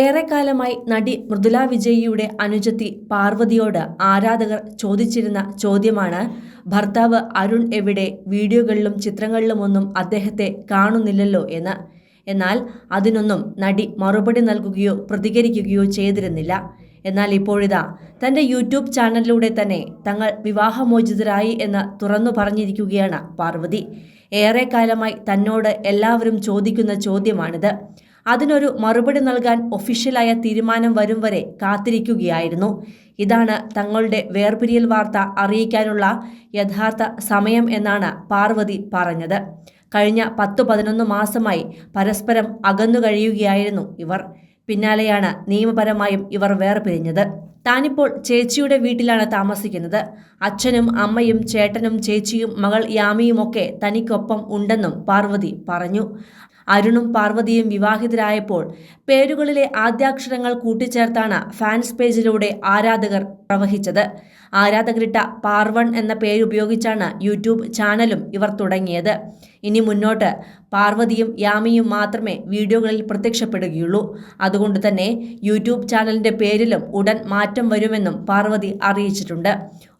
ഏറെക്കാലമായി നടി മൃദുല വിജയിയുടെ അനുജത്തി പാർവതിയോട് ആരാധകർ ചോദിച്ചിരുന്ന ചോദ്യമാണ് ഭർത്താവ് അരുൺ എവിടെ? വീഡിയോകളിലും ചിത്രങ്ങളിലുമൊന്നും അദ്ദേഹത്തെ കാണുന്നില്ലല്ലോ എന്ന്. എന്നാൽ അതിനൊന്നും നടി മറുപടി നൽകുകയോ പ്രതികരിക്കുകയോ ചെയ്തിരുന്നില്ല. എന്നാൽ ഇപ്പോഴിതാ തന്റെ യൂട്യൂബ് ചാനലിലൂടെ തന്നെ തങ്ങൾ വിവാഹമോചിതരായി എന്ന് തുറന്നു പറഞ്ഞിരിക്കുകയാണ് പാർവതി. ഏറെക്കാലമായി തന്നോട് എല്ലാവരും ചോദിക്കുന്ന ചോദ്യമാണിത്. അതിനൊരു മറുപടി നൽകാൻ ഒഫീഷ്യലായ തീരുമാനം വരും വരെ കാത്തിരിക്കുകയായിരുന്നു. ഇതാണ് തങ്ങളുടെ വേർപിരിയൽ വാർത്ത അറിയിക്കാനുള്ള യഥാർത്ഥ സമയം എന്നാണ് പാർവതി പറഞ്ഞത്. കഴിഞ്ഞ പത്തു പതിനൊന്ന് മാസമായി പരസ്പരം അകന്നു കഴിയുകയായിരുന്നു ഇവർ. പിന്നാലെയാണ് നിയമപരമായും ഇവർ വേർപിരിഞ്ഞത്. താനിപ്പോൾ ചേച്ചിയുടെ വീട്ടിലാണ് താമസിക്കുന്നത്. അച്ഛനും അമ്മയും ചേട്ടനും ചേച്ചിയും മകൾ യാമിയുമൊക്കെ തനിക്കൊപ്പം ഉണ്ടെന്നും പാർവതി പറഞ്ഞു. അരുണും പാർവതിയും വിവാഹിതരായപ്പോൾ പേരുകളിലെ ആദ്യാക്ഷരങ്ങൾ കൂട്ടിച്ചേർത്താണ് ഫാൻസ് പേജിലൂടെ ആരാധകർ പ്രവഹിച്ചത്. ആരാധകരിട്ട പാർവൺ എന്ന പേരുപയോഗിച്ചാണ് യൂട്യൂബ് ചാനലും ഇവർ തുടങ്ങിയത്. ഇനി മുന്നോട്ട് പാർവതിയും യാമിയും മാത്രമേ വീഡിയോകളിൽ പ്രത്യക്ഷപ്പെടുകയുള്ളൂ. അതുകൊണ്ട് തന്നെ യൂട്യൂബ് ചാനലിന്റെ പേരിലും ഉടൻ മാറ്റം വരുമെന്നും പാർവതി അറിയിച്ചിട്ടുണ്ട്.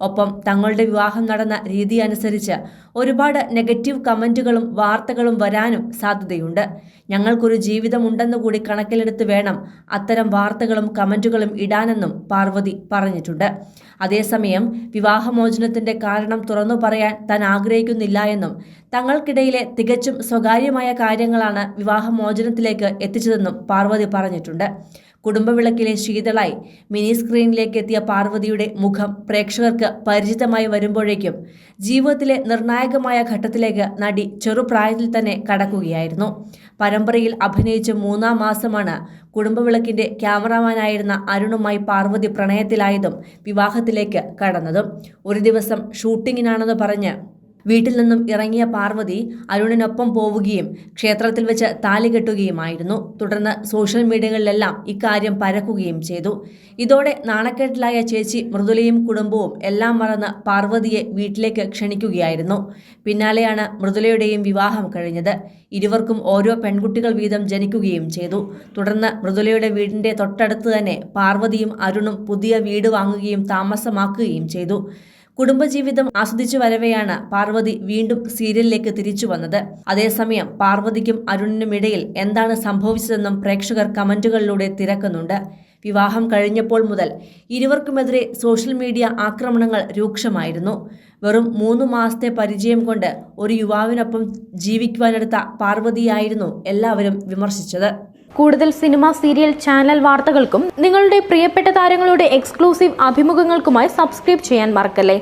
ഒപ്പം തങ്ങളുടെ വിവാഹം നടന്ന രീതി അനുസരിച്ച് ഒരുപാട് നെഗറ്റീവ് കമന്റുകളും വാർത്തകളും വരാനും സാധ്യതയുണ്ട്. ഞങ്ങൾക്കൊരു ജീവിതമുണ്ടെന്ന് കൂടി കണക്കിലെടുത്ത് വേണം അത്തരം വാർത്തകളും കമന്റുകളും ഇടാനെന്നും പാർവതി പറഞ്ഞിട്ടുണ്ട്. അതേസമയം വിവാഹമോചനത്തിന്റെ കാരണം തുറന്നു പറയാൻ താൻ ആഗ്രഹിക്കുന്നില്ല എന്നും തങ്ങൾക്കിടയിലെ തികച്ചും സ്വകാര്യമായ കാര്യങ്ങളാണ് വിവാഹമോചനത്തിലേക്ക് എത്തിച്ചതെന്നും പാർവതി പറഞ്ഞിട്ടുണ്ട്. കുടുംബവിളക്കിലെ ശീതളായി. മിനി സ്ക്രീനിലേക്ക് എത്തിയ പാർവതിയുടെ മുഖം പ്രേക്ഷകർക്ക് പരിചിതമായി വരുമ്പോഴേക്കും ജീവിതത്തിലെ നിർണായകമായ ഘട്ടത്തിലേക്ക് നടി ചെറുപ്രായത്തിൽ തന്നെ കടക്കുകയായിരുന്നു. പരമ്പരയിൽ അഭിനയിച്ച മൂന്നാം മാസമാണ് കുടുംബവിളക്കിന്റെ ക്യാമറാമാനായിരുന്ന അരുണുമായി പാർവതി പ്രണയത്തിലായതും വിവാഹത്തിലേക്ക് കടന്നതും. ഒരു ദിവസം ഷൂട്ടിങ്ങിനാണെന്ന് പറഞ്ഞ് വീട്ടിൽ നിന്നും ഇറങ്ങിയ പാർവതി അരുണിനൊപ്പം പോവുകയും ക്ഷേത്രത്തിൽ വെച്ച് താലി കെട്ടുകയുമായിരുന്നു. തുടർന്ന് സോഷ്യൽ മീഡിയകളിലെല്ലാം ഇക്കാര്യം പരക്കുകയും ചെയ്തു. ഇതോടെ നാണക്കേട്ടിലായ ചേച്ചി മൃദുലയും കുടുംബവും എല്ലാം മറന്ന് പാർവതിയെ വീട്ടിലേക്ക് ക്ഷണിക്കുകയായിരുന്നു. പിന്നാലെയാണ് മൃദുലയുടെയും വിവാഹം കഴിഞ്ഞത്. ഇരുവർക്കും ഓരോ പെൺകുട്ടികൾ വീതം ജനിക്കുകയും ചെയ്തു. തുടർന്ന് മൃദുലയുടെ വീടിന്റെ തൊട്ടടുത്ത് തന്നെ പാർവതിയും അരുണും പുതിയ വീട് വാങ്ങുകയും താമസമാക്കുകയും ചെയ്തു. കുടുംബജീവിതം ആസ്വദിച്ചു വരവെയാണ് പാർവതി വീണ്ടും സീരിയലിലേക്ക് തിരിച്ചു വന്നത്. അതേസമയം പാർവതിക്കും അരുണിനും ഇടയിൽ എന്താണ് സംഭവിച്ചതെന്നും പ്രേക്ഷകർ കമന്റുകളിലൂടെ തിരക്കുന്നുണ്ട്. വിവാഹം കഴിഞ്ഞപ്പോൾ മുതൽ ഇരുവർക്കുമെതിരെ സോഷ്യൽ മീഡിയ ആക്രമണങ്ങൾ രൂക്ഷമായിരുന്നു. വെറും മൂന്ന് മാസത്തെ പരിചയം കൊണ്ട് ഒരു യുവാവിനൊപ്പം ജീവിക്കുവാനെടുത്ത പാർവതിയായിരുന്നു എല്ലാവരും വിമർശിച്ചത്. കൂടുതൽ സിനിമ സീരിയൽ ചാനൽ വാർത്തകൾക്കും നിങ്ങളുടെ പ്രിയപ്പെട്ട താരങ്ങളുടെ എക്സ്ക്ലൂസീവ് അഭിമുഖങ്ങൾക്കുമായി സബ്സ്ക്രൈബ് ചെയ്യാൻ മറക്കല്ലേ?